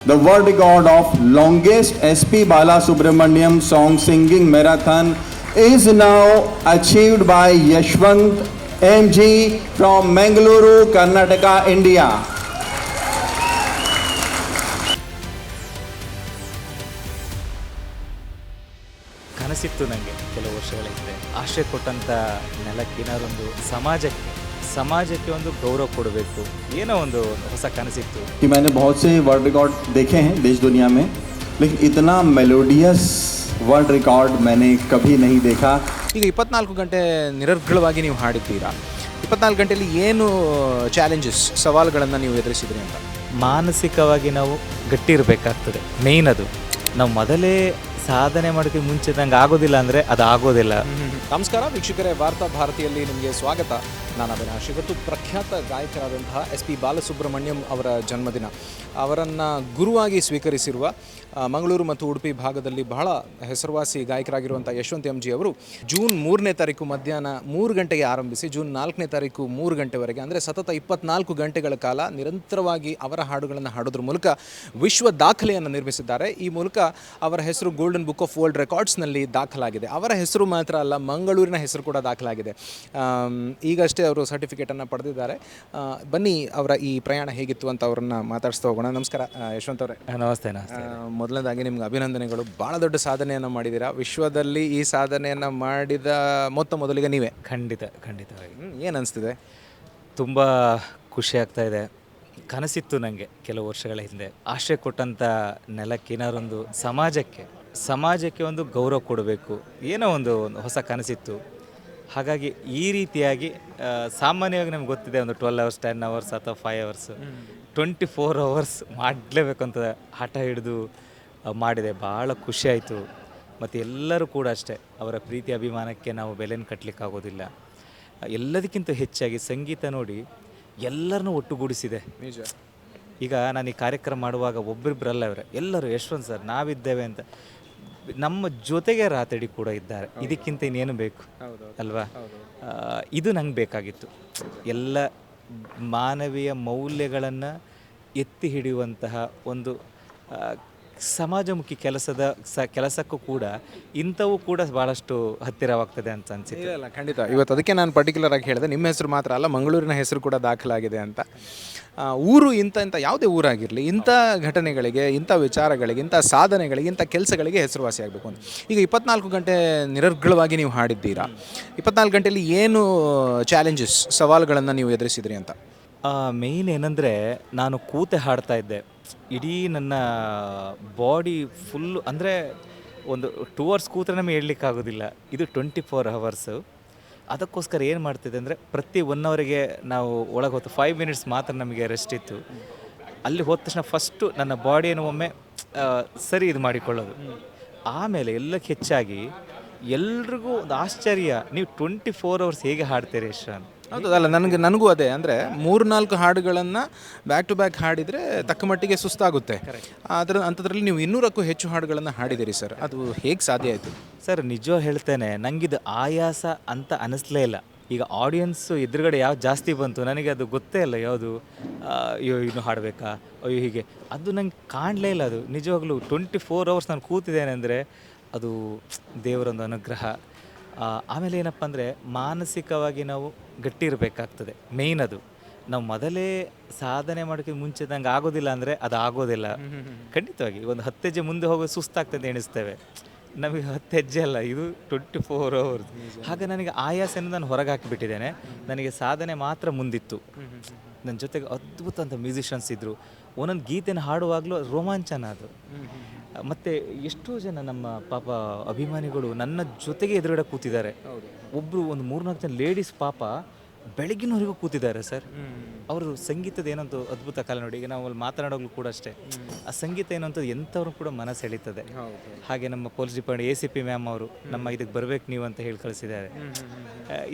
The world record of longest SP Balasubramaniam song singing marathon is now achieved by Yashwant MG from Mangaluru, Karnataka, India. ಕನಸಿತ್ತು ನನಗೆ ಕೆಲವು ವರ್ಷಗಳ ಹಿಂದೆ ಆಶ್ರಯ ಕೊಟ್ಟಂಥ ನೆಲಕ್ಕೆ ಏನಾದೊಂದು ಸಮಾಜಕ್ಕೆ ಸಮಾಜಕ್ಕೆ ಒಂದು ಗೌರವ ಕೊಡಬೇಕು ಏನೋ ಒಂದು ಹೊಸ ಕನಸಿತ್ತು कि मैंने बहुत से वर्ल्ड रिकॉर्ड देखे हैं देश दुनिया में लेकिन इतना मेलोडियस वर्ल्ड रिकॉर्ड मैंने कभी नहीं देखा ಈಗ ಇಪ್ಪತ್ನಾಲ್ಕು ಗಂಟೆ ನಿರರ್ಗಳವಾಗಿ ನೀವು ಹಾಡಿದ್ದೀರಾ ಇಪ್ಪತ್ನಾಲ್ಕು ಗಂಟೆಯಲ್ಲಿ ಏನು ಚಾಲೆಂಜಸ್ ಸವಾಲುಗಳನ್ನು ನೀವು ಎದುರಿಸಿದ್ರಿ ಅಂತ ಮಾನಸಿಕವಾಗಿ ನಾವು ಗಟ್ಟಿ ಇರಬೇಕಾಗ್ತದೆ ಮೇಯ್ನ್ ಅದು ನಾವು ಮೊದಲೇ ಸಾಧನೆ ಮಾಡೋಕ್ಕೆ ಮುಂಚೆ ನಂಗೆ ಆಗೋದಿಲ್ಲ ಅಂದರೆ ಅದು ಆಗೋದಿಲ್ಲ. ನಮಸ್ಕಾರ, ವೀಕ್ಷಕರೇ, ವಾರ್ತಾ ಭಾರತಿಯಲ್ಲಿ ನಿಮಗೆ ಸ್ವಾಗತ. ನಾನು ಅವಿನಾಶ್ ಇವತ್ತು ಪ್ರಖ್ಯಾತ ಗಾಯಕರಾದಂತಹ ಎಸ್ ಪಿ ಬಾಲಸುಬ್ರಹ್ಮಣ್ಯಂ ಅವರ ಜನ್ಮದಿನ. ಅವರನ್ನು ಗುರುವಾಗಿ ಸ್ವೀಕರಿಸಿರುವ ಮಂಗಳೂರು ಮತ್ತು ಉಡುಪಿ ಭಾಗದಲ್ಲಿ ಬಹಳ ಹೆಸರುವಾಸಿ ಗಾಯಕರಾಗಿರುವಂಥ ಯಶವಂತ್ ಎಂ ಜಿ ಅವರು ಜೂನ್ ಮೂರನೇ ತಾರೀಕು ಮಧ್ಯಾಹ್ನ ಮೂರು ಗಂಟೆಗೆ ಆರಂಭಿಸಿ, ಜೂನ್ ನಾಲ್ಕನೇ ತಾರೀಕು ಮೂರು ಗಂಟೆವರೆಗೆ, ಅಂದರೆ ಸತತ ಇಪ್ಪತ್ನಾಲ್ಕು ಗಂಟೆಗಳ ಕಾಲ ನಿರಂತರವಾಗಿ ಅವರ ಹಾಡುಗಳನ್ನು ಹಾಡೋದ್ರ ಮೂಲಕ ವಿಶ್ವ ದಾಖಲೆಯನ್ನು ನಿರ್ಮಿಸಿದ್ದಾರೆ. ಈ ಮೂಲಕ ಅವರ ಹೆಸರು ಗೋಲ್ಡನ್ ಬುಕ್ ಆಫ್ ವರ್ಲ್ಡ್ ರೆಕಾರ್ಡ್ಸ್ನಲ್ಲಿ ದಾಖಲಾಗಿದೆ. ಅವರ ಹೆಸರು ಮಾತ್ರ ಅಲ್ಲ ಮಂಗಳೂರಿನ ಹೆಸರು ಕೂಡ ದಾಖಲಾಗಿದೆ. ಈಗಷ್ಟೇ ಅವರು ಸರ್ಟಿಫಿಕೇಟನ್ನು ಪಡೆದಿದ್ದಾರೆ. ಬನ್ನಿ ಅವರ ಈ ಪ್ರಯಾಣ ಹೇಗಿತ್ತು ಅಂತ ಅವರನ್ನು ಮಾತಾಡಿಸ್ತಾ ಹೋಗೋಣ. ನಮಸ್ಕಾರ ಯಶವಂತ ಅವರೇ. ನಮಸ್ತೆ ಮೊದಲನೇದಾಗಿ ನಿಮ್ಗೆ ಅಭಿನಂದನೆಗಳು. ಭಾಳ ದೊಡ್ಡ ಸಾಧನೆಯನ್ನು ಮಾಡಿದ್ದೀರಾ ವಿಶ್ವದಲ್ಲಿ ಈ ಸಾಧನೆಯನ್ನು ಮಾಡಿದ ಮೊತ್ತ ಮೊದಲಿಗೆ ನೀವೇ. ಖಂಡಿತ ಖಂಡಿತ ಏನು ಅನಿಸ್ತಿದೆ? ತುಂಬ ಖುಷಿ ಆಗ್ತಾ ಇದೆ. ಕನಸಿತ್ತು ನನಗೆ ಕೆಲವು ವರ್ಷಗಳ ಹಿಂದೆ. ಆಶ್ರಯ ಕೊಟ್ಟಂಥ ನೆಲಕ್ಕೆ ಏನಾರೊಂದು ಸಮಾಜಕ್ಕೆ ಸಮಾಜಕ್ಕೆ ಒಂದು ಗೌರವ ಕೊಡಬೇಕು. ಏನೋ ಒಂದು ಒಂದು ಹೊಸ ಕನಸಿತ್ತು. ಹಾಗಾಗಿ ಈ ರೀತಿಯಾಗಿ ಸಾಮಾನ್ಯವಾಗಿ ನಮ್ಗೆ ಗೊತ್ತಿದೆ ಒಂದು ಟ್ವೆಲ್ ಅವರ್ಸ್ ಟೆನ್ ಅವರ್ಸ್ ಅಥವಾ five hours twenty four hours ಮಾಡಲೇಬೇಕು ಅಂತ ಹಠ ಹಿಡಿದು ಮಾಡಿದೆ. ಭಾಳ ಖುಷಿಯಾಯಿತು ಮತ್ತು ಎಲ್ಲರೂ ಕೂಡ ಅಷ್ಟೇ ಅವರ ಪ್ರೀತಿ ಅಭಿಮಾನಕ್ಕೆ ನಾವು ಬೆಲೆನ ಕಟ್ಟಲಿಕ್ಕಾಗೋದಿಲ್ಲ ಎಲ್ಲದಕ್ಕಿಂತ ಹೆಚ್ಚಾಗಿ ಸಂಗೀತ ನೋಡಿ ಎಲ್ಲರನ್ನೂ ಒಟ್ಟುಗೂಡಿಸಿದೆ. ನಿಜ. ಈಗ ನಾನು ಈ ಕಾರ್ಯಕ್ರಮ ಮಾಡುವಾಗ ಒಬ್ಬರಿಬ್ಬರಲ್ಲ ಅವರೇ ಎಲ್ಲರೂ ಯಶ್ವಂತ್ ಸರ್ ನಾವಿದ್ದೇವೆ ಅಂತ. ನಮ್ಮ ಜೊತೆಗೆ ರಾತಡಿ ಕೂಡ ಇದ್ದಾರೆ. ಇದಕ್ಕಿಂತ ಇನ್ನೇನು ಬೇಕು? ಅಲ್ವಾ? ಆ, ಇದು ನಂಗೆ ಬೇಕಾಗಿತ್ತು. ಎಲ್ಲ ಮಾನವೀಯ ಮೌಲ್ಯಗಳನ್ನು ಎತ್ತಿ ಹಿಡಿಯುವಂತಹ ಒಂದು ಆ, ಸಮಾಜಮುಖಿ ಕೆಲಸದ ಸ ಕೆಲಸಕ್ಕೂ ಕೂಡ ಇಂಥವು ಕೂಡ ಭಾಳಷ್ಟು ಹತ್ತಿರವಾಗ್ತದೆ ಅಂತ ಅನಿಸಿತು ಇಲ್ಲ ಖಂಡಿತ. ಇವತ್ತು ಅದಕ್ಕೆ ನಾನು ಪರ್ಟಿಕ್ಯುಲರ್ ಆಗಿ ಹೇಳಿದೆ. ನಿಮ್ಮ ಹೆಸರು ಮಾತ್ರ ಅಲ್ಲ ಮಂಗಳೂರಿನ ಹೆಸರು ಕೂಡ ದಾಖಲಾಗಿದೆ ಅಂತ. ಊರು ಇಂಥ ಇಂಥ ಯಾವುದೇ ಊರಾಗಿರಲಿ, ಇಂಥ ಘಟನೆಗಳಿಗೆ, ಇಂಥ ವಿಚಾರಗಳಿಗೆ, ಇಂಥ ಸಾಧನೆಗಳಿಗೆ, ಇಂಥ ಕೆಲಸಗಳಿಗೆ ಹೆಸರುವಾಸಿ ಆಗಬೇಕು ಅಂತ. ಈಗ ಇಪ್ಪತ್ನಾಲ್ಕು ಗಂಟೆ ನಿರರ್ಗಳವಾಗಿ ನೀವು ಹಾಡಿದ್ದೀರಾ? ಇಪ್ಪತ್ನಾಲ್ಕು ಗಂಟೆಯಲ್ಲಿ ಏನು ಚಾಲೆಂಜಸ್ ಸವಾಲುಗಳನ್ನು ನೀವು ಎದುರಿಸಿದ್ರಿ ಅಂತ? ಮೇಯ್ನ್ ಏನಂದರೆ ನಾನು ಕೂತೆ ಹಾಡ್ತಾ ಇದ್ದೆ. ಇಡೀ ನನ್ನ ಬಾಡಿ ಫುಲ್ಲು ಅಂದರೆ ಒಂದು ಟೂ ಅವರ್ಸ್ ಕೂತ್ರೆ ನಮಗೆ ಹೇಳಲಿಕ್ಕಾಗೋದಿಲ್ಲ. ಇದು ಟ್ವೆಂಟಿ ಫೋರ್ ಅವರ್ಸು ಅದಕ್ಕೋಸ್ಕರ ಏನು ಮಾಡ್ತಿದ್ದೆ ಅಂದರೆ ಪ್ರತಿ ಒನ್ ಅವರಿಗೆ ನಾವು ಒಳಗೆ ಹೊತ್ತು ಫೈವ್ ಮಿನಿಟ್ಸ್ ಮಾತ್ರ ನಮಗೆ ರೆಸ್ಟ್ ಇತ್ತು. ಅಲ್ಲಿ ಹೋದ ತಕ್ಷಣ ಫಸ್ಟು ನನ್ನ ಬಾಡಿಯನ್ನು ಒಮ್ಮೆ ಸರಿ ಇದು ಮಾಡಿಕೊಳ್ಳೋದು. ಆಮೇಲೆ ಎಲ್ಲಕ್ಕೆ ಹೆಚ್ಚಾಗಿ ಎಲ್ರಿಗೂ ಒಂದು ಆಶ್ಚರ್ಯ, ನೀವು ಟ್ವೆಂಟಿ ಫೋರ್ ಅವರ್ಸ್ ಹೇಗೆ ಹಾಡ್ತೀರಿ ಯಶ್ವಂತ್? ಹೌದು ಅಲ್ಲ ನನಗೆ ನನಗೂ ಅದೇ ಅಂದರೆ ಮೂರು ನಾಲ್ಕು ಹಾಡುಗಳನ್ನು ಬ್ಯಾಕ್ ಟು ಬ್ಯಾಕ್ ಹಾಡಿದರೆ ತಕ್ಕ ಮಟ್ಟಿಗೆ ಸುಸ್ತಾಗುತ್ತೆ. ಅದರ ಅಂಥದ್ರಲ್ಲಿ ನೀವು ಇನ್ನೂರಕ್ಕೂ ಹೆಚ್ಚು ಹಾಡುಗಳನ್ನು ಹಾಡಿದ್ದೀರಿ ಸರ್ ಅದು ಹೇಗೆ ಸಾಧ್ಯ ಆಯಿತು? ಸರ್ ನಿಜ ಹೇಳ್ತೇನೆ ನನಗಿದು ಆಯಾಸ ಅಂತ ಅನ್ನಿಸ್ಲೇ ಇಲ್ಲ. ಈಗ ಆಡಿಯನ್ಸು ಎದುರುಗಡೆ ಯಾವ್ದು ಜಾಸ್ತಿ ಬಂತು ನನಗೆ ಅದು ಗೊತ್ತೇ ಇಲ್ಲ ಯಾವುದು ಅಯ್ಯೋ ಇನ್ನು ಹಾಡಬೇಕಾ ಅಯ್ಯೋ ಹೀಗೆ. ಅದು ನಂಗೆ ಕಾಣಲೇ ಇಲ್ಲ ಅದು. ನಿಜವಾಗ್ಲೂ ಟ್ವೆಂಟಿ ಫೋರ್ ಅವರ್ಸ್ ನಾನು ಕೂತಿದ್ದೇನೆ ಅಂದರೆ ಅದು ದೇವರೊಂದು ಅನುಗ್ರಹ. ಆಮೇಲೆ ಏನಪ್ಪ ಅಂದರೆ ಮಾನಸಿಕವಾಗಿ ನಾವು ಗಟ್ಟಿ ಇರಬೇಕಾಗ್ತದೆ ಮೇಯ್ನ್ ಅದು. ನಾವು ಮೊದಲೇ ಸಾಧನೆ ಮಾಡೋಕ್ಕೆ ಮುಂಚೆ ನಂಗೆ ಆಗೋದಿಲ್ಲ ಅಂದರೆ ಅದು ಆಗೋದಿಲ್ಲ. ಖಂಡಿತವಾಗಿ ಒಂದು ಹತ್ತು ಹೆಜ್ಜೆ ಮುಂದೆ ಹೋಗೋ ಸುಸ್ತಾಗ್ತದೆ ಎಣಿಸ್ತೇವೆ. ನಮಗೆ ಹತ್ತು ಹೆಜ್ಜೆ ಅಲ್ಲ ಇದು ಟ್ವೆಂಟಿ ಫೋರ್ ಅವರ್ ಹಾಗೆ ನನಗೆ ಆಯಾಸನ ನಾನು ಹೊರಗೆ ಹಾಕಿಬಿಟ್ಟಿದ್ದೇನೆ. ನನಗೆ ಸಾಧನೆ ಮಾತ್ರ ಮುಂದಿತ್ತು. ನನ್ನ ಜೊತೆಗೆ ಅದ್ಭುತ ಅಂತ ಮ್ಯೂಸಿಷಿಯನ್ಸ್ ಇದ್ದರು ಒಂದೊಂದು ಗೀತೆನ ಹಾಡುವಾಗಲೂ ರೋಮಾಂಚನ ಅದು. ಮತ್ತು ಎಷ್ಟೋ ಜನ ನಮ್ಮ ಪಾಪ ಅಭಿಮಾನಿಗಳು ನನ್ನ ಜೊತೆಗೆ ಎದುರುಗಡೆ ಕೂತಿದ್ದಾರೆ. ಒಬ್ಬರು ಒಂದು ಮೂರ್ನಾಲ್ಕು ಜನ ಲೇಡೀಸ್ ಪಾಪ ಬೆಳಗಿನವರೆಗೂ ಕೂತಿದ್ದಾರೆ ಸರ್. ಅವರು ಸಂಗೀತದ ಏನಂತ ಅದ್ಭುತ ಕಾಲ ನೋಡಿ ಈಗ ನಾವು ಅಲ್ಲಿ ಮಾತನಾಡೋಗ್ಲೂ ಕೂಡ ಅಷ್ಟೇ. ಆ ಸಂಗೀತ ಏನಂತ ಎಂಥವ್ರು ಕೂಡ ಮನಸ್ಸು ಸೆಳೀತದೆ ಹಾಗೆ ನಮ್ಮ police department A C P ma'am ಅವರು ನಮ್ಮ ಇದಕ್ಕೆ ಬರ್ಬೇಕು ನೀವು ಅಂತ ಹೇಳಿ ಕಳಿಸಿದ್ದಾರೆ.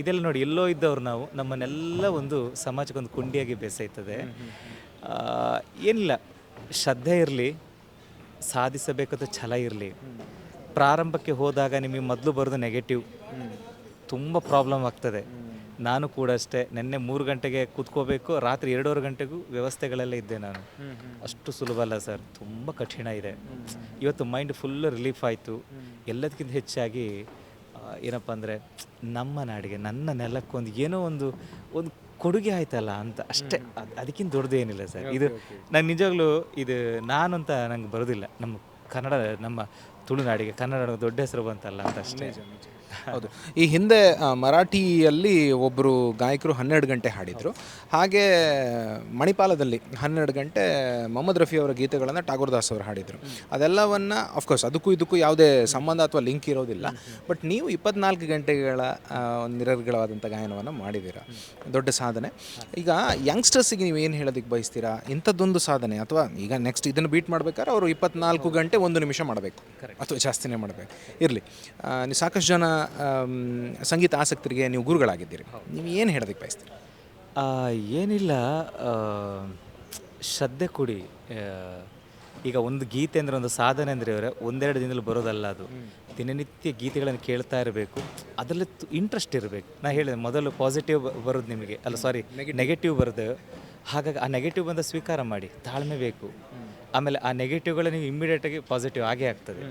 ಇದೆಲ್ಲ ನೋಡಿ ಎಲ್ಲೋ ಇದ್ದವ್ರು ನಾವು ನಮ್ಮನ್ನೆಲ್ಲ ಒಂದು ಸಮಾಜಕ್ಕೊಂದು ಒಂದು ಬೇಸೈತದೆ ಏನಿಲ್ಲ ಶ್ರದ್ಧೆ ಇರಲಿ ಸಾಧಿಸಬೇಕಂತ ಛಲ ಇರಲಿ. ಪ್ರಾರಂಭಕ್ಕೆ ಹೋದಾಗ ನಿಮಗೆ ಮೊದಲು ಬರೋದು ನೆಗೆಟಿವ್ ತುಂಬ ಪ್ರಾಬ್ಲಮ್ ಆಗ್ತದೆ. ನಾನು ಕೂಡ ಅಷ್ಟೇ, ನಿನ್ನೆ ಮೂರು ಗಂಟೆಗೆ ಕೂತ್ಕೋಬೇಕು, ರಾತ್ರಿ ಎರಡೂವರೆ ಗಂಟೆಗೂ ವ್ಯವಸ್ಥೆಗಳೆಲ್ಲ ಇದ್ದೆ ನಾನು. ಅಷ್ಟು ಸುಲಭ ಅಲ್ಲ ಸರ್, ತುಂಬ ಕಠಿಣ ಇದೆ. ಇವತ್ತು ಮೈಂಡ್ ಫುಲ್ ರಿಲೀಫ್ ಆಯಿತು. ಎಲ್ಲದಕ್ಕಿಂತ ಹೆಚ್ಚಾಗಿ ಏನಪ್ಪ ಅಂದರೆ, ನಮ್ಮ ನಾಡಿಗೆ, ನನ್ನ ನೆಲಕ್ಕೊಂದು ಏನೋ ಒಂದು ಒಂದು ಕೊಡುಗೆ ಆಯ್ತಲ್ಲ ಅಂತ ಅಷ್ಟೇ. ಅದ್- ಅದಕ್ಕಿಂತ ದೊಡ್ಡದೇನಿಲ್ಲ ಸರ್. ಇದು ನಂಗೆ ನಿಜವಾಗ್ಲೂ ಇದು ನಾನು ಅಂತ ನಂಗೆ ಬರೋದಿಲ್ಲ. ನಮ್ಮ ಕನ್ನಡ ನಮ್ಮ ತುಳುನಾಡಿಗೆ ಕನ್ನಡ ದೊಡ್ಡ ಹೆಸರು ಬಂತಲ್ಲ ಅಂತ ಅಷ್ಟೇ. ಹೌದು. ಈ ಹಿಂದೆ ಆ, ಮರಾಠಿಯಲ್ಲಿ ಒಬ್ಬರು ಗಾಯಕರು ಹನ್ನೆರಡು ಗಂಟೆ ಹಾಡಿದರು. ಹಾಗೆ ಮಣಿಪಾಲದಲ್ಲಿ ಹನ್ನೆರಡು ಗಂಟೆ ಮೊಹಮ್ಮದ್ ರಫಿ ಅವರ ಗೀತೆಗಳನ್ನು ಠಾಗೂರ್ ದಾಸ್ ಅವರು ಹಾಡಿದರು. ಅದೆಲ್ಲವನ್ನು ಅಫ್ಕೋರ್ಸ್ ಅದಕ್ಕೂ ಇದಕ್ಕೂ ಯಾವುದೇ ಸಂಬಂಧ ಅಥವಾ ಲಿಂಕ್ ಇರೋದಿಲ್ಲ. ಬಟ್ ನೀವು ಇಪ್ಪತ್ನಾಲ್ಕು ಗಂಟೆಗಳ ಆ, ಒಂದು ನಿರರ್ಗಳವಾದಂಥ ಗಾಯನವನ್ನು ಮಾಡಿದ್ದೀರಾ? ದೊಡ್ಡ ಸಾಧನೆ. ಈಗ ಯಂಗ್ಸ್ಟರ್ಸಿಗೆ ನೀವು ಏನು ಹೇಳೋದಕ್ಕೆ ಬಯಸ್ತೀರಾ? ಇಂಥದ್ದೊಂದು ಸಾಧನೆ. ಅಥವಾ ಈಗ ನೆಕ್ಸ್ಟ್ ಇದನ್ನು ಬೀಟ್ ಮಾಡಬೇಕಾದ್ರೆ ಅವರು ಇಪ್ಪತ್ನಾಲ್ಕು ಗಂಟೆ ಒಂದು ನಿಮಿಷ ಮಾಡಬೇಕು. ಅಥವಾ ಜಾಸ್ತಿನೇ ಮಾಡಬೇಕು. ಇರಲಿ. ನೀವು ಸಾಕಷ್ಟು ಜನ ಸಂಗೀತ ಆಸಕ್ತರಿಗೆ ನೀವು ಗುರುಗಳಾಗಿದ್ದೀರಿ. ನೀವು ಏನು ಹೇಳೋದಕ್ಕೆ ಬಯಸ್ತೀರಿ? ಏನಿಲ್ಲ ಶ್ರದ್ಧೆ ಕೊಡಿ. ಈಗ ಒಂದು ಗೀತೆ ಅಂದರೆ ಒಂದು ಸಾಧನೆ ಅಂದರೆ ಇವರೇ ಒಂದೆರಡು ದಿನದಲ್ಲಿ ಬರೋದಲ್ಲ ಅದು. ದಿನನಿತ್ಯ ಗೀತೆಗಳನ್ನು ಕೇಳ್ತಾ ಇರಬೇಕು. ಅದರಲ್ಲಿ ಇಂಟ್ರೆಸ್ಟ್ ಇರಬೇಕು. ನಾ ಹೇಳಿದೆ ಮೊದಲು ಪಾಸಿಟಿವ್ ಬರೋದು ನಿಮಗೆ. ಅಲ್ಲ ಸಾರಿ ನೆಗೆಟಿವ್ ಬರೋದು. ಹಾಗಾಗಿ ಆ ನೆಗೆಟಿವ್ ಬಂದ ಸ್ವೀಕಾರ ಮಾಡಿ. ತಾಳ್ಮೆ ಬೇಕು. ಆಮೇಲೆ ಆ ನೆಗೆಟಿವ್ಗಳು ನೀವು ಇಮ್ಮಿಡಿಯೇಟಾಗಿ ಪಾಸಿಟಿವ್ ಆಗೇ ಆಗ್ತದೆ.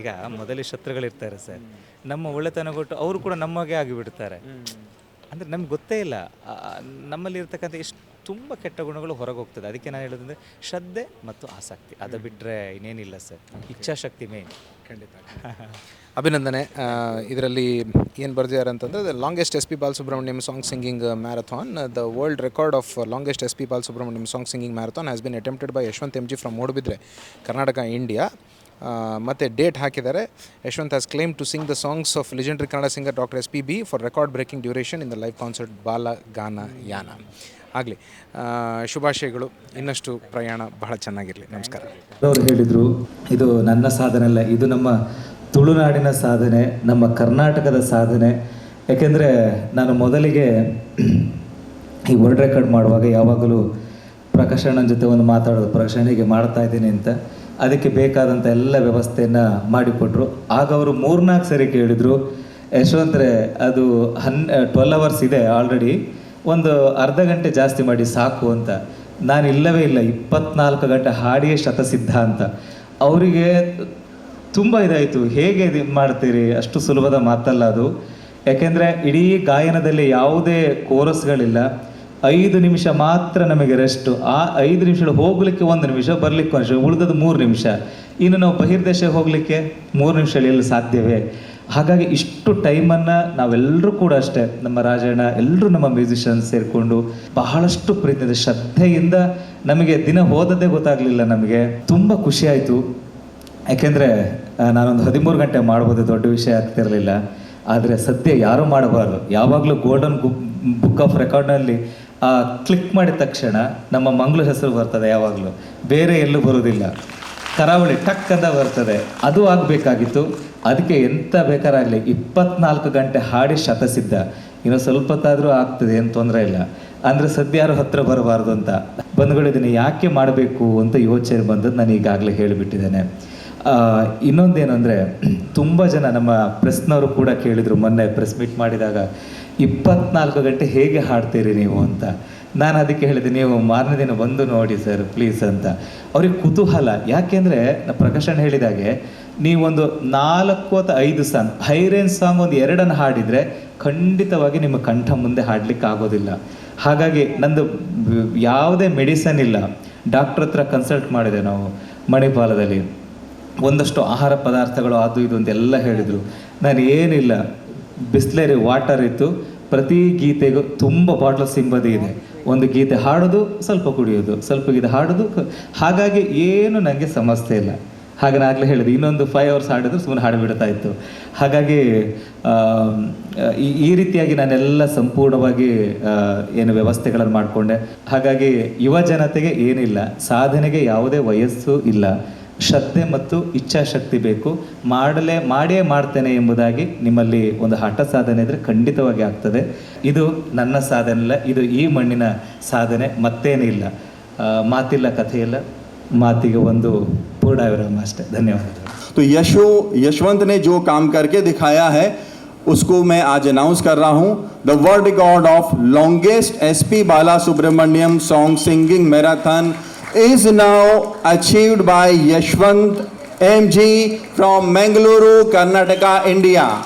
ಈಗ ಮೊದಲೇ ಶತ್ರುಗಳಿರ್ತಾರೆ ಸರ್. ನಮ್ಮ ಒಳ್ಳೆತನ ಕೊಟ್ಟು ಅವರು ಕೂಡ ನಮಗೆ ಆಗಿಬಿಡ್ತಾರೆ. ಅಂದರೆ ನಮ್ಗೆ ಗೊತ್ತೇ ಇಲ್ಲ. ನಮ್ಮಲ್ಲಿರ್ತಕ್ಕಂಥ ನಮ್ಮಲ್ಲಿ ಇರ್ತಕ್ಕಂಥ ಎಷ್ಟು ತುಂಬ ಕೆಟ್ಟ ಗುಣಗಳು ಹೊರಗೆ ಹೋಗ್ತದೆ ಅದಕ್ಕೆ ನಾನು ಹೇಳೋದಂದ್ರೆ ಶ್ರದ್ಧೆ ಮತ್ತು ಆಸಕ್ತಿ. ಅದು ಬಿಟ್ಟರೆ ಇನ್ನೇನಿಲ್ಲ ಸರ್. ಇಚ್ಛಾಶಕ್ತಿ ಮೇನ್ ಖಂಡಿತ. ಅಭಿನಂದನೆ. ಇದರಲ್ಲಿ ಏನು ಬರೆದಿದ್ದಾರೆ ಅಂತಂದರೆ the longest S P Balasubrahmanyam song singing marathon the world record of longest S P Balasubrahmanyam song singing marathon has been attempted by Yashwant M G from Moodbidri Karnataka India ಮತ್ತು date ಹಾಕಿದ್ದಾರೆ. Yashwant has claim to sing the songs of legendary Kannada singer doctor S P B for record breaking duration in the live concert Bala Gana Yana ಆಗಲಿ ಶುಭಾಶಯಗಳು. ಇನ್ನಷ್ಟು ಪ್ರಯಾಣ ಬಹಳ ಚೆನ್ನಾಗಿರಲಿ. ನಮಸ್ಕಾರ. ಅವರು ಹೇಳಿದರು, ಇದು ನನ್ನ ಸಾಧನೆ ಅಲ್ಲ, ಇದು ನಮ್ಮ ತುಳುನಾಡಿನ ಸಾಧನೆ, ನಮ್ಮ ಕರ್ನಾಟಕದ ಸಾಧನೆ. ಯಾಕೆಂದರೆ ನಾನು ಮೊದಲಿಗೆ ಈ ವರ್ಲ್ಡ್ ರೆಕಾರ್ಡ್ ಮಾಡುವಾಗ ಯಾವಾಗಲೂ ಪ್ರಕಾಶ್ ಅಣ್ಣನ ಜೊತೆ ಒಂದು ಮಾತಾಡೋದು, ಪ್ರಕಾಶ್ ಹೀಗೆ ಮಾಡ್ತಾ ಇದ್ದೀನಿ ಅಂತ. ಅದಕ್ಕೆ ಬೇಕಾದಂಥ ಎಲ್ಲ ವ್ಯವಸ್ಥೆಯನ್ನು ಮಾಡಿಕೊಟ್ರು. ಆಗ ಅವರು ಮೂರ್ನಾಲ್ಕು ಸರಿ ಕೇಳಿದರು, ಯಶವಂತರೆ, ಅದು ಹನ್ ಟ್ವೆಲ್ ಅವರ್ಸ್ ಇದೆ ಆಲ್ರೆಡಿ ಒಂದು ಅರ್ಧ ಗಂಟೆ ಜಾಸ್ತಿ ಮಾಡಿ ಸಾಕು ಅಂತ. ನಾನು ಇಲ್ಲವೇ ಇಲ್ಲ, ಇಪ್ಪತ್ನಾಲ್ಕು ಗಂಟೆ ಹಾಡಿಯೇ ಶತಸಿದ್ಧ ಅಂತ. ಅವರಿಗೆ ತುಂಬ ಇದಾಯಿತು, ಹೇಗೆ ಇದು ಮಾಡ್ತೀರಿ, ಅಷ್ಟು ಸುಲಭದ ಮಾತಲ್ಲ ಅದು. ಯಾಕೆಂದರೆ, ಇಡೀ ಗಾಯನದಲ್ಲಿ ಯಾವುದೇ ಕೋರಸ್ಗಳಿಲ್ಲ ಐದು ನಿಮಿಷ ಮಾತ್ರ ನಮಗೆ ರೆಸ್ಟು ಆ ಐದು ನಿಮಿಷ ಹೋಗಲಿಕ್ಕೆ ಒಂದು ನಿಮಿಷ, ಬರಲಿಕ್ಕೆ ಒಂದು ನಿಮಿಷ, ಉಳಿದದ್ದು ಮೂರು ನಿಮಿಷ. ಇನ್ನು ನಾವು ಬಹಿರ್ದೇಶ ಹೋಗಲಿಕ್ಕೆ ಮೂರು ನಿಮಿಷ ಎಲ್ಲಿ ಸಾಧ್ಯವೇ? ಹಾಗಾಗಿ ಇಷ್ಟು ಟೈಮನ್ನು ನಾವೆಲ್ಲರೂ ಕೂಡ ಅಷ್ಟೇ, ನಮ್ಮ ರಾಜಣ್ಣ, ಎಲ್ಲರೂ ನಮ್ಮ ಮ್ಯೂಸಿಷಿಯನ್ ಸೇರಿಕೊಂಡು ಬಹಳಷ್ಟು ಪ್ರೀತಿಯಿಂದ ಶ್ರದ್ಧೆಯಿಂದ ನಮಗೆ ದಿನ ಹೋದದ್ದೇ ಗೊತ್ತಾಗಲಿಲ್ಲ ನಮಗೆ. ತುಂಬ ಖುಷಿಯಾಯಿತು ಯಾಕೆಂದರೆ ನಾನೊಂದು ಹದಿಮೂರು ಗಂಟೆ ಮಾಡ್ಬೋದು, ದೊಡ್ಡ ವಿಷಯ ಆಗ್ತಿರಲಿಲ್ಲ ಆದರೆ ಸದ್ಯ ಯಾರೂ ಮಾಡಬಾರ್ದು. ಯಾವಾಗಲೂ ಗೋಲ್ಡನ್ ಬುಕ್ ಆಫ್ ರೆಕಾರ್ಡ್ನಲ್ಲಿ ಕ್ಲಿಕ್ ಮಾಡಿದ ತಕ್ಷಣ ನಮ್ಮ ಮಂಗಳೂರು ಹೆಸರು ಬರ್ತದೆ ಯಾವಾಗಲೂ. ಬೇರೆ ಎಲ್ಲೂ ಬರೋದಿಲ್ಲ. ಕರಾವಳಿ ಟಕ್ ಅಂತ ಬರ್ತದೆ. ಅದು ಆಗಬೇಕಾಗಿತ್ತು. ಅದಕ್ಕೆ ಎಂಥ ಬೇಕಾರಾಗಲಿ ಇಪ್ಪತ್ನಾಲ್ಕು ಗಂಟೆ ಹಾಡಿ ಶತಸಿದ್ಧ. ಇನ್ನು ಸ್ವಲ್ಪ ಹೊತ್ತಾದರೂ ಆಗ್ತದೆ ಏನು ತೊಂದರೆ ಇಲ್ಲ. ಅಂದರೆ ಸದ್ಯಾರು ಹತ್ರ ಬರಬಾರ್ದು ಅಂತ. ಬಂಧುಗಳಿದ್ದೀನಿ ಯಾಕೆ ಮಾಡಬೇಕು ಅಂತ ಯೋಚನೆ ಬಂದದ್ದು ನಾನು ಈಗಾಗಲೇ ಹೇಳಿಬಿಟ್ಟಿದ್ದೇನೆ. ಆ, ಇನ್ನೊಂದೇನೆಂದರೆ ತುಂಬ ಜನ ನಮ್ಮ ಪ್ರೆಸ್ನವರು ಕೂಡ ಕೇಳಿದರು ಮೊನ್ನೆ ಪ್ರೆಸ್ ಮೀಟ್ ಮಾಡಿದಾಗ. ಇಪ್ಪತ್ನಾಲ್ಕು ಗಂಟೆ ಹೇಗೆ ಹಾಡ್ತೀರಿ ನೀವು ಅಂತ. ನಾನು ಅದಕ್ಕೆ ಹೇಳಿದೆ, ನೀವು ಮಾರನೇ ದಿನ ಬಂದು ನೋಡಿ ಸರ್ ಪ್ಲೀಸ್ ಅಂತ. ಅವ್ರಿಗೆ ಕುತೂಹಲ. ಯಾಕೆಂದರೆ ಪ್ರಕಾಶನ್ ಹೇಳಿದಾಗೆ ನೀವೊಂದು ನಾಲ್ಕು ಅಥವಾ ಐದು ಸಾಂಗ್ ಹೈ ರೇಂಜ್ ಸಾಂಗ್ ಒಂದು ಎರಡನ್ನು ಹಾಡಿದರೆ ಖಂಡಿತವಾಗಿ ನಿಮ್ಮ ಕಂಠ ಮುಂದೆ ಹಾಡಲಿಕ್ಕೆ ಆಗೋದಿಲ್ಲ. ಹಾಗಾಗಿ ನಂದು ಯಾವುದೇ ಮೆಡಿಸನ್ ಇಲ್ಲ. ಡಾಕ್ಟ್ರ್ ಹತ್ರ ಕನ್ಸಲ್ಟ್ ಮಾಡಿದೆ ನಾವು, ಮಣಿಪಾಲದಲ್ಲಿ. ಒಂದಷ್ಟು ಆಹಾರ ಪದಾರ್ಥಗಳು, ಅದು ಇದು ಅಂತೆಲ್ಲ ಹೇಳಿದರು. ನಾನು ಏನಿಲ್ಲ ಬಿಸ್ಲೇರಿ ವಾಟರ್ ಇತ್ತು. ಪ್ರತಿ ಗೀತೆಗೂ ತುಂಬ ಬಾಟ್ಲ್ ಸಿಂಬದಿ ಇದೆ. ಒಂದು ಗೀತೆ ಹಾಡೋದು, ಸ್ವಲ್ಪ ಕುಡಿಯೋದು, ಸ್ವಲ್ಪ ಗೀತೆ ಹಾಡೋದು. ಹಾಗಾಗಿ ಏನು ನನಗೆ ಸಮಸ್ಯೆ ಇಲ್ಲ. ಹಾಗೆ ಆಗಲೇ ಹೇಳಿದೆ, ಇನ್ನೊಂದು ಫೈವ್ ಅವರ್ಸ್ ಹಾಡಿದ್ರೆ ಸುಮ್ಮನೆ ಹಾಡಿಬಿಡ್ತಾ ಇತ್ತು. ಹಾಗಾಗಿ ಈ ರೀತಿಯಾಗಿ ನಾನೆಲ್ಲ ಸಂಪೂರ್ಣವಾಗಿ ಏನು ವ್ಯವಸ್ಥೆಗಳನ್ನು ಮಾಡಿಕೊಂಡೆ. ಹಾಗಾಗಿ ಯುವ ಜನತೆಗೆ ಏನಿಲ್ಲ. ಸಾಧನೆಗೆ ಯಾವುದೇ ವಯಸ್ಸು ಇಲ್ಲ. ಶ್ರದ್ಧೆ ಮತ್ತು ಇಚ್ಛಾಶಕ್ತಿ ಬೇಕು ಮಾಡಲೇ ಮಾಡೇ ಮಾಡ್ತೇನೆ ಎಂಬುದಾಗಿ ನಿಮ್ಮಲ್ಲಿ ಒಂದು ಹಠ ಸಾಧನೆ ಇದ್ದರೆ ಖಂಡಿತವಾಗಿ ಆಗ್ತದೆ ಇದು ನನ್ನ ಸಾಧನೆ ಇಲ್ಲ ಇದು ಈ ಮಣ್ಣಿನ ಸಾಧನೆ ಮತ್ತೇನಿಲ್ಲ ಆ, ಮಾತಿಲ್ಲ ಕಥೆಯಿಲ್ಲ ಮಾತಿಗೆ ಒಂದು ಪೂರ್ಣ ವಿರಾಮ ಅಷ್ಟೇ ಧನ್ಯವಾದಗಳು तो यशो यशवंत ने जो काम करके दिखाया है उसको मैं आज अनाउंस कर रहा हूं the world record of longest S P Bala Subrahmanyam song singing marathon is now achieved by Yashwant MG from Mangaluru, Karnataka, India.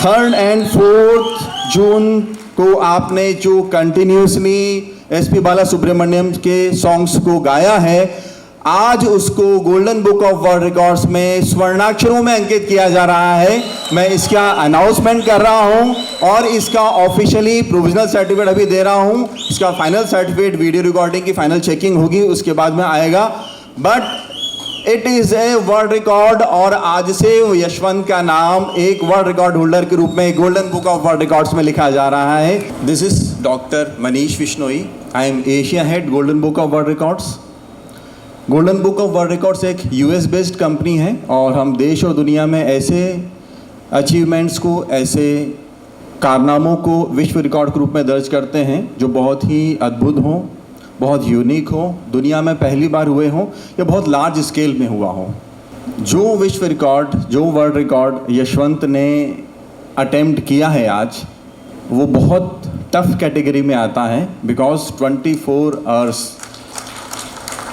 Third and fourth June को आपने जो कंटिन्यूसली एसपी बाला सुब्रमण्यम के सॉन्ग्स को गाया है आज उसको golden book of world records में स्वर्णाक्षरों में अंकित किया जा रहा है। मैं इसका अनाउंसमेंट कर रहा हूँ और इसका ऑफिशियली प्रोविजनल सर्टिफिकेट अभी दे रहा हूँ। इसका फाइनल सर्टिफिकेट वीडियो रिकॉर्डिंग की फाइनल चेकिंग होगी, उसके बाद में आएगा। But it is a world record और आज से यशवंत का नाम एक वर्ल्ड रिकॉर्ड होल्डर के रूप में golden book of world records में लिखा जा रहा है। This is doctor Manish Vishnoi I M Asia head golden book of world records golden book of world records एक यूएस बेस्ड कंपनी है और हम देश और दुनिया में ऐसे अचीवमेंट्स को, ऐसे कारनामों को विश्व रिकॉर्ड के रूप में दर्ज करते हैं जो बहुत ही अद्भुत हों, बहुत यूनिक हो, दुनिया में पहली बार हुए हों, या बहुत लार्ज स्केल में हुआ हो। जो विश्व रिकॉर्ड जो वर्ल्ड रिकॉर्ड यशवंत ने अटेम्प्ट किया है आज, वो बहुत टफ कैटेगरी में आता है because 24 four hours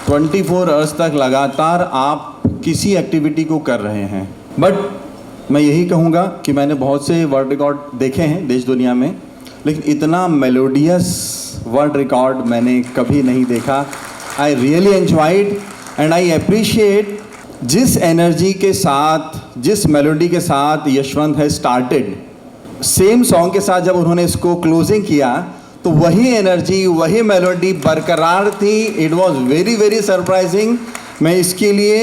24 four hours तक लगातार आप किसी एक्टिविटी को कर रहे हैं। बट मैं यही कहूँगा कि मैंने बहुत से वर्ल्ड रिकॉर्ड देखे हैं देश दुनिया में, लेकिन इतना मेलोडियस वर्ल्ड रिकॉर्ड मैंने कभी नहीं देखा। I really enjoyed and I appreciate जिस एनर्जी के साथ, जिस मेलोडी के साथ यशवंत है स्टार्टेड सेम सॉन्ग के साथ जब उन्होंने इसको क्लोजिंग किया तो वही एनर्जी वही मेलोडी बरकरार थी। It was very very surprising मैं इसके लिए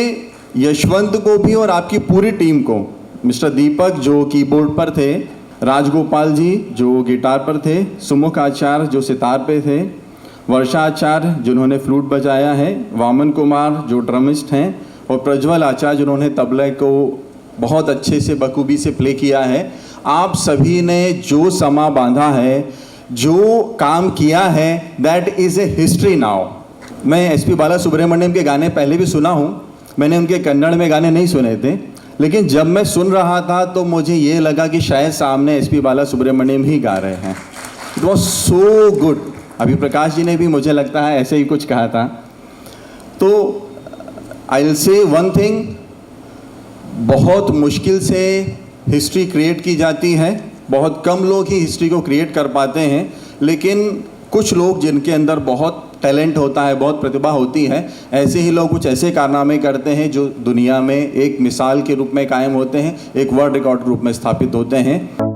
यशवंत को भी और आपकी पूरी टीम को, मिस्टर दीपक जो कीबोर्ड पर थे, राजगोपाल जी जो गिटार पर थे, सुमुख आचार्य जो सितार पे थे, वर्षा आचार्य जिन्होंने फ्लूट बजाया है, वामन कुमार जो ड्रमिस्ट हैं, और प्रज्वल आचार्य जिन्होंने तबले को बहुत अच्छे से, बखूबी से प्ले किया है। आप सभी ने जो समा बांधा है जो काम किया है that is a history now मैं एस पी बाला सुब्रमण्यम के गाने पहले भी सुना हूँ। मैंने उनके कन्नड़ में गाने नहीं सुने थे। लेकिन जब मैं सुन रहा था तो मुझे ये लगा कि शायद सामने एस पी बाला सुब्रमण्यम ही गा रहे हैं। इट वॉज़ सो गुड अभी प्रकाश जी ने भी मुझे लगता है ऐसे ही कुछ कहा था। तो I will say one thing बहुत मुश्किल से हिस्ट्री क्रिएट की जाती है। बहुत कम लोग ही हिस्ट्री को क्रिएट कर पाते हैं, लेकिन कुछ लोग जिनके अंदर बहुत टैलेंट होता है, बहुत प्रतिभा होती है, ऐसे ही लोग कुछ ऐसे कारनामे करते हैं जो दुनिया में एक मिसाल के रूप में कायम होते हैं, एक वर्ल्ड रिकॉर्ड रूप में स्थापित होते हैं।